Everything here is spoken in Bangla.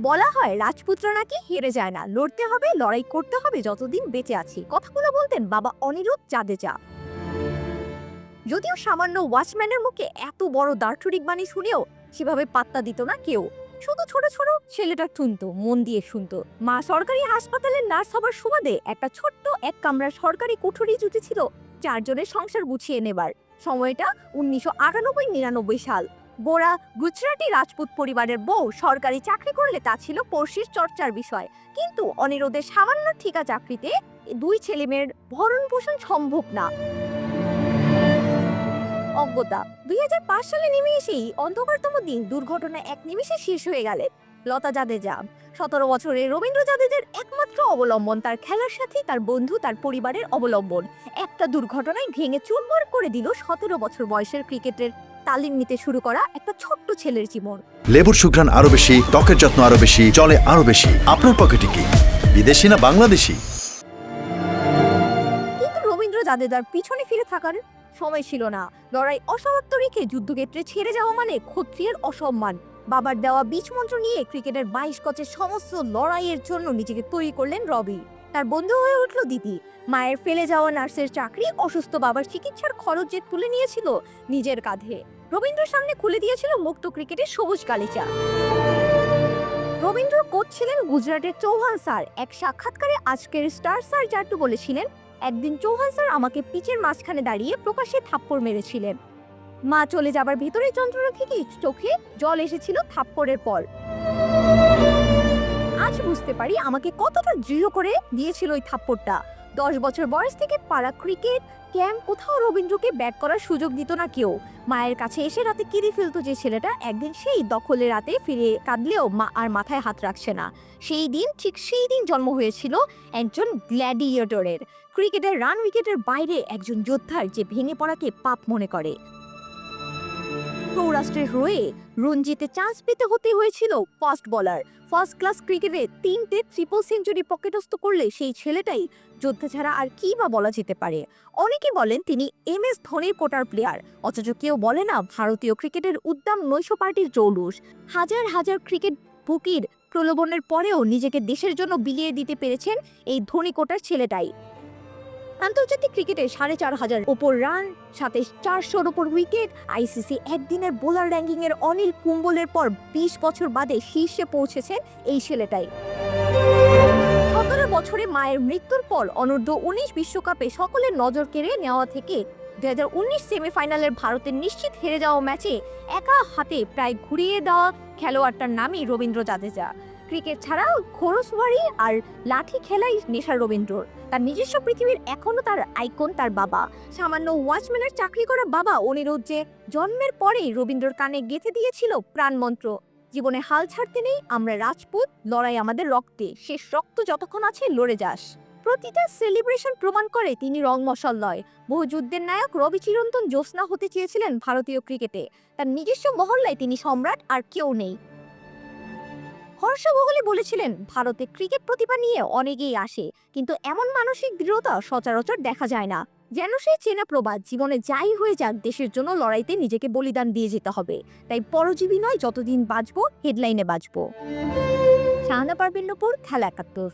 বলা হয় রাজপুত্র নাকি হেরে যায় না। লড়তে হবে, লড়াই করতে হবে, যতদিন বেঁচে আছি। কথাগুলো বলতেন বাবা অনিরুদ্ধ জাদেজা। যদিও সামান্য ওয়াচম্যানের মুখে এত বড় দার্থরিক বাণী শুনেও সেভাবে পাত্তা দিত না কেউ। শুধু ছোট ছোট ছেলেটা শুনতো, মন দিয়ে শুনতো। মা সরকারি হাসপাতালের নার্স হবার সুবাদে একটা ছোট্ট এক কামরার সরকারি কুঠুরি জুটেছিল, চারজনের সংসার গুছিয়ে নেবার। সময়টা উনিশশো আটানব্বই নিরানব্বই সাল। বোরা গুজরাটি রাজপুত পরিবারের বউ সরকারি চাকরি করলে তা ছিল পড়শির চর্চার বিষয়। কিন্তু অনিরোধের সামান্য ঠিকা চাকরিতে দুই ছেলেমেয়ের ভরণ পোষণ সম্ভব না। অজ্ঞতা, দুই সালে নেমে এসেই অন্ধকারতম দিন দুর্ঘটনায় এক নিমিষে শেষ হয়ে গেলেন লতা জাদেজা, সতেরো বছরে রবীন্দ্র জাদেজার একমাত্র অবলম্বন, তার খেলার সাথে তার বন্ধু, তার পরিবারের অবলম্বন। একটা দুর্ঘটনায় ভেঙে চুরমার করে দিল সতেরো বছর বয়সের ক্রিকেটের তালিম নিতে শুরু করা একটা ছোট্ট ছেলের জীবন। লেবুর সুঘ্রাণ আরও বেশি ত্বকের যত্ন আরও বেশি চলে আরও বেশি। আপনার পকেটে কি? বিদেশি না বাংলাদেশি? কিন্তু রবীন্দ্র জাদেজার পিছনে ফিরে থাকার সময় ছিল না। লড়াই অসমাপ্ত রেখে যুদ্ধক্ষেত্রে ছেড়ে যাওয়া মানে ক্ষত্রিয়ের অসম্মান। বাবার দেওয়া বীজ মন্ত্র নিয়ে ক্রিকেটের বাইশ গজের সমস্ত লড়াইয়ের জন্য নিজেকে তৈরি করলেন রবি। তার বন্ধু হয়ে উঠল দিদি। মায়ের ফেলে যাওয়া নার্সের চাকরি, অসুস্থ বাবার চিকিৎসার খরচ যে তুলে নিয়েছিল নিজের কাঁধে। রবীন্দ্রের সামনে খুলে দিয়েছিল মুক্ত ক্রিকেটের সবুজ গালিচা রবীন্দ্র কোচ ছিলেন গুজরাটের চৌহান স্যার। এক সাক্ষাৎকারে আজকের স্টার স্যার জাট্টু বলেছিলেন, একদিন চৌহান স্যার আমাকে পিচের মাঝখানে দাঁড়িয়ে প্রকাশ্যে থাপ্পড় মেরেছিলেন। মা চলে যাবার ভিতরে যন্ত্রণা থেকে চোখে জল এসেছিল থাপ্পড়ের পর। আজ বুঝতে পারি আমাকে কতটা দৃঢ় করে দিয়েছিল ওই থাপ্পড়টা। দশ বছর বয়স থেকে পাড়া ক্রিকেট ক্যাম্প কোথাও রবীন্দ্রকে ব্যাট করার সুযোগ দিত না কেউ। মায়ের কাছে এসে রাতে কেঁদে ফেলতো যে ছেলেটা, একদিন সেই দখলে রাতে ফিরে কাঁদলেও মা আর মাথায় হাত রাখছে না। সেই দিন, ঠিক সেই দিন জন্ম হয়েছিল একজন গ্ল্যাডিয়েটরের ক্রিকেটের রান উইকেটের বাইরে একজন যোদ্ধার যে ভেঙে পড়াকে পাপ মনে করে। সৌরাষ্ট্রের হয়ে রঞ্জিতে চান্স পেতে হতে হয়েছিল ফাস্ট বলার ফার্স্ট ক্লাস ক্রিকেটে তিনটে ট্রিপল সেঞ্চুরি পকেটস্থ করলে সেই ছেলেটাই যোদ্ধা ছাড়া আর কি বা বলা যেতে পারে। অনেকে বলেন তিনি এম এস ধোনির কোটার প্লেয়ার অথচ কেউ বলে না ভারতীয় ক্রিকেটের উদ্দাম নৈশ পার্টির জৌলুস। হাজার হাজার ক্রিকেট বুকির প্রলোভনের পরেও নিজেকে দেশের জন্য বিলিয়ে দিতে পেরেছেন এই ধোনি কোটার ছেলেটাই। আন্তর্জাতিক ক্রিকেটে সাড়ে চার হাজার ওপর রান সাথে চারশোর ওপর উইকেট, আইসিসি একদিনের বোলার র্যাঙ্কিং এর অনিল কুম্বলের পর বিশ বছর বাদে শীর্ষে পৌঁছেছেন এই ছেলেটাই। সতেরো বছরে মায়ের মৃত্যুর পর অনূর্ধ্ব উনিশ বিশ্বকাপে সকলের নজর কেড়ে নেওয়া থেকে দু হাজার উনিশ সেমিফাইনালের ভারতের নিশ্চিত হেরে যাওয়া ম্যাচে একা হাতে প্রায় ঘুরিয়ে দেওয়া খেলোয়াড়টার নামই রবীন্দ্র জাদেজা। ক্রিকেট ছাড়াও ঘোড়সওয়ারি আর লাঠি খেলাই নেশা রবীন্দ্রর। তার নিজস্ব পৃথিবীর এখনও তার আইকন তার বাবা। সামান্য ওয়াচম্যানের চাকরি করা বাবা অনিরুদ্ধ যে জন্মের পরেই রবীন্দ্রর কানে গেঁথে দিয়েছিল প্রাণমন্ত্র। জীবনে হাল ছাড়তে নেই, আমরা রাজপুত, লড়াই আমাদের রক্তে, শেষ রক্ত যতক্ষণ আছে লড়ে যাস। প্রতিটা সেলিব্রেশন প্রমাণ করে তিনি রং মশাল নয়। বহু যুদ্ধের নায়ক রবি চিরন্তন জ্যোৎস্না হতে চেয়েছিলেন ভারতীয় ক্রিকেটে। তার নিজস্ব মহল্লায় তিনি সম্রাট আর কেউ নেই। হর্ষ ভোগলে বলেছিলেন, ভারতে ক্রিকেট প্রতিভা নিয়ে অনেকেই আসে, কিন্তু এমন মানসিক দৃঢ়তা সচরাচর দেখা যায় না। যেন সে চেনা প্রবাদ, জীবনে যাই হয়ে যাক, দেশের জন্য লড়াইতে নিজেকে বলিদান দিয়ে যেতে হবে। তাই পরজীবী নয়, যতদিন বাঁচবো হেডলাইনে বাঁচবো। শাহানা পারবেন্নপুর খেলা একাত্তর।